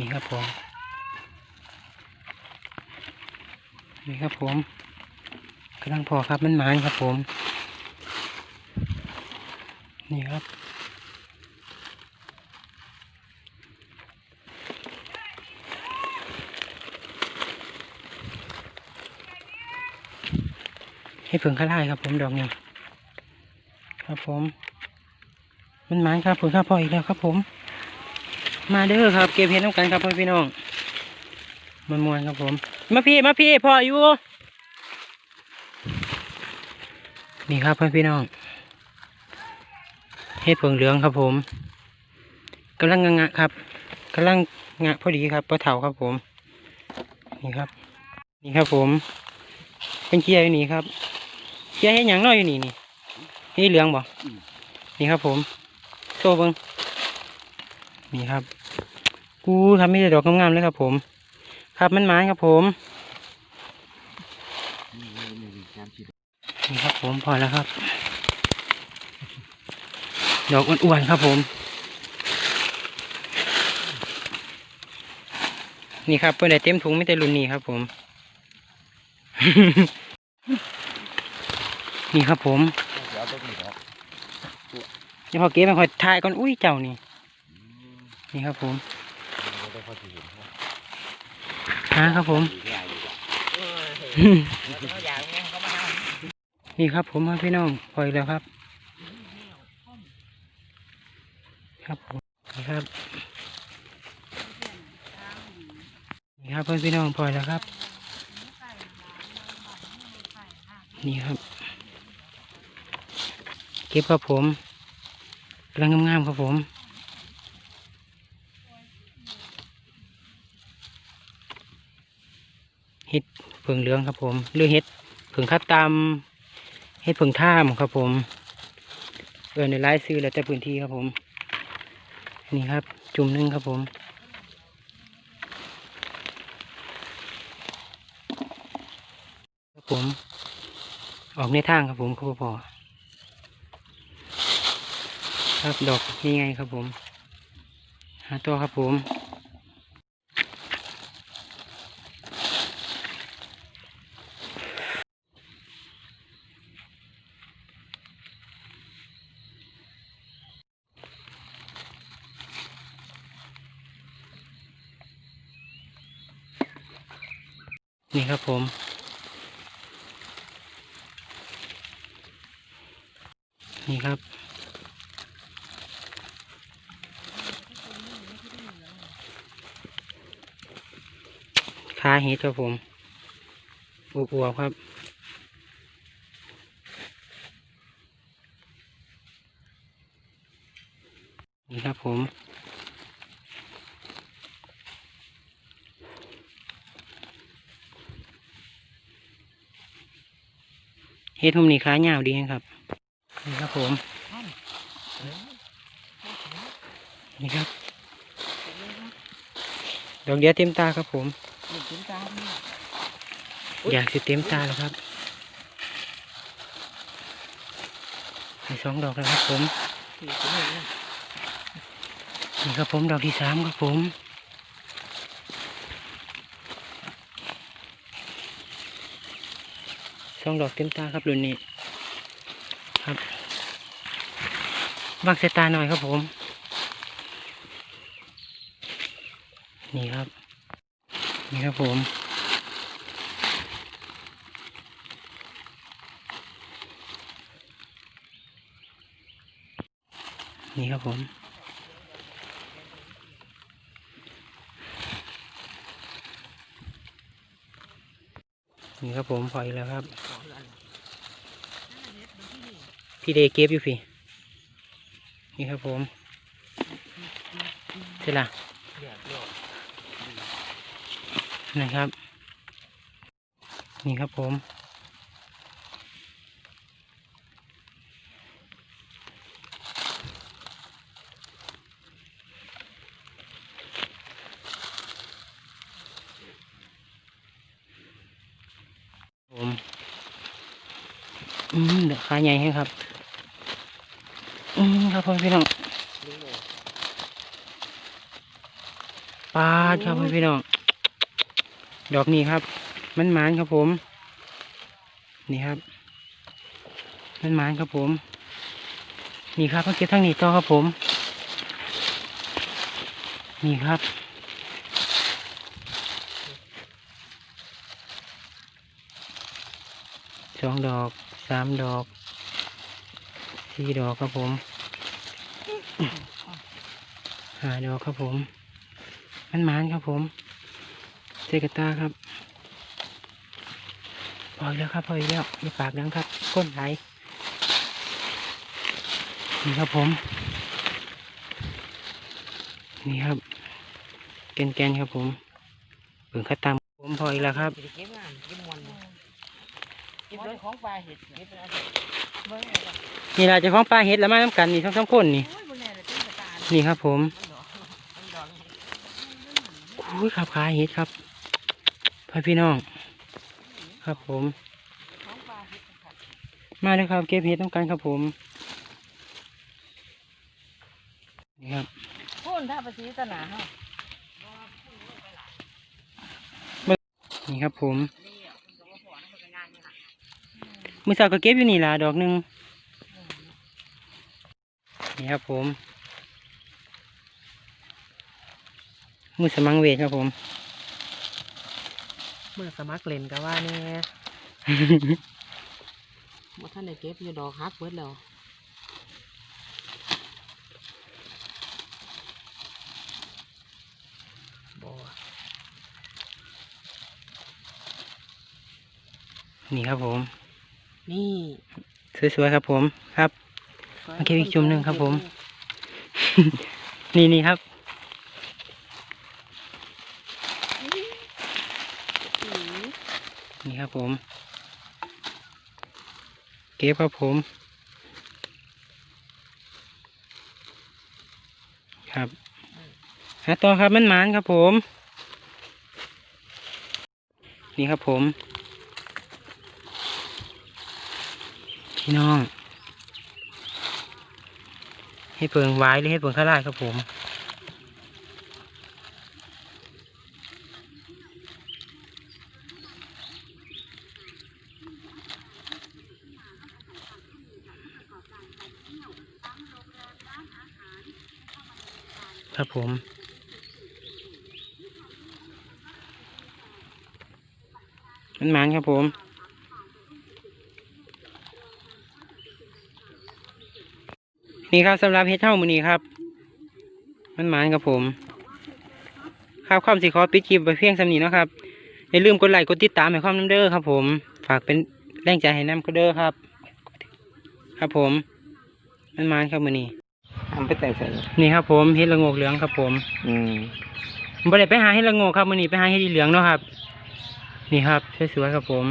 นี่ครับผม นี่ครับผมกำลังพอครับมันหมานครับผม นี่ครับให้เพิ่งข้าไล่ครับผมดอกนี้ครับผม มันหมานครับเพิ่งข้าพออีกแล้วครับผม มาเด้อครับ เก็บเห็ดน้ำกันครับพ่อพี่น้องมันมวนๆครับผม มาพี่มาพี่พ่ออยู่ นี่ครับพ่อพี่น้องเห็ดเผิงเหลืองครับผมกำลังงะๆครับกำลังงะพอดีครับปลาเถาครับผม นี่ครับ นี่ครับผม เป็นเกียอยู่นี่ครับเกียร์เห็ดหยังน้อยอยู่นี่นี่นี่เหลืองบ่นี่ครับผมโชว์เบิ้งนี่ครับ กูทำไม่ได้ดอกงามๆเลยครับ ผม ครับมันไม้ครับผมนี่ครับผมพอแล้วครับ ดอกอ้วนๆครับผม นี่ครับเพื่อนได้เต็มถุงไม่แต่รุ่นนี้ครับ ผม นี่ครับผมเดี๋ยวต้องมีดอกเดี๋ยวพอเก็บมาคอยถ่ายก่อนอุ้ยเจ้านี่นี่ครับผม เราได้พอที่เห็นครับ หาครับผม นี่ครับผมพี่น้องปล่อยแล้วครับครับผมครับนี่ครับเพื่อนพี่น้องปล่อยแล้วครับ นี่ครับ เก็บครับผมกำลังงามๆครับผม เห็ ดเผิงเหลืองครับผมหรือเห็ดเผิงคัดตามเห็ดเผิงท่ามครับผมเออในไลายซื้อแล้วแต่พื้นที่ครับผม นี่ครับ จุ่มหนึงครับผมครับผม ออกในทางครับผมครับพอครับดอกนี่ไงครับผม หาตัวครับผม นี่ครับผม นี่ครับขาเห็ดครับผมอวบครับนี่ครับผม เฮ็ดทุ่มนี่ขายาวดีนะครับ นี่ครับผม นี่ครับ ดอกเดียวเต็มตาครับผม อยากสิเต็มตาแล้วครับมีสองดอกแล้วครับผม นี่ครับผมดอกที่สามครับผม สองดอกเต็มตาครับรุ่นนี้ ครับวางสายตาหน่อยครับผม นี่ครับ นี่ครับผมนี่ครับผม นี่ครับผมพออีกแล้วครับ พี่เดย์เก็บอยู่พี่ นี่ครับผมเสร็จละนะครับ นี่ครับผมผม อืมเดี๋ยวขาใหญ่ให้ครับ อืมครับพ่อพี่น้องปาดครับพี่น้อง ดอกนี้ครับ มันหมานครับผม นี่ครับ มันหมานครับผม นี่ครับมาเก็บทางนี้ต่อครับผม นี่ครับสองดอก สามดอกสี่ดอกครับผมห้าดอกครับผม มันหมานครับผมเซกบตาครับพออีกแล้วครับพออีกแล้วอย่าปากดังครับ ก้นไหลนี่ครับผม นี่ครับแกนแกนครับผมเปิ่งคัดตามผมพออีกแล้วครับ ก็บงานเก็บมวนเก็บรถของปลาเห็ดเก็บอะไรเบิ่งอะไรกันนี่เราจะของปลาเห็ดแล้วมาน้ำกันนี่ทั้งสองคนนี่ โอ้ยบนแน่เลยต้นกระตานี่ครับผมมันดอกมันดอกอุ้ยครับขาเห็ดครับพ่อพี่น้อง ครับผม ของปลาเห็ดครับมาเลยครับเก็บเห็ดต้องกันครับผม นี่ครับ พูนถ้าภาษีตนาเฮานี่ครับผม มือสาวก็เก็บอยู่นี่ล่ะดอกหนึ่งนี่ครับผม มือสมังเวทครับผมเมื่อสมัครเล่นก็ว่านี่บ่ท่านได้เก็บอยู่ดอกฮักเบิดแล้วบ่นี่ครับผม นี่สวยๆครับ ผมครับมาเก็บอีกจุ่มหนึ่งครับ ผม นี่นี่ครับนี่ครับผมเก็บครับผมครับหาต่อครับมันหมานครับผม นี่ครับผม พี่น้อง ให้เปิงไว้หรือให้เปิงข้าราดครับผมครับผม มันมานครับผม นี่ครับสำหรับเฮ็ดเท่ามือนี้ครับ มันหมานครับผม ครับความสิขอปิดคลิปไปเพียงสำนี้เนาะครับ อย่าลืมกดไลค์กดติดตามให้ความน้ำเด้อครับ ผม ฝากเป็นแรงใจให้น้ำก็เด้อครับ ครับผม มันหมานครับมือนี้ทำไปแต่งใส่นี่ครับผมเฮ็ดละโงกเหลืองครับผม อืมบ่ได้ไปหาเฮ็ดละโงกครับมื้อนี้ไปหาเฮ็ดอีเหลืองเนาะครับ นี่ครับสวยๆครับผม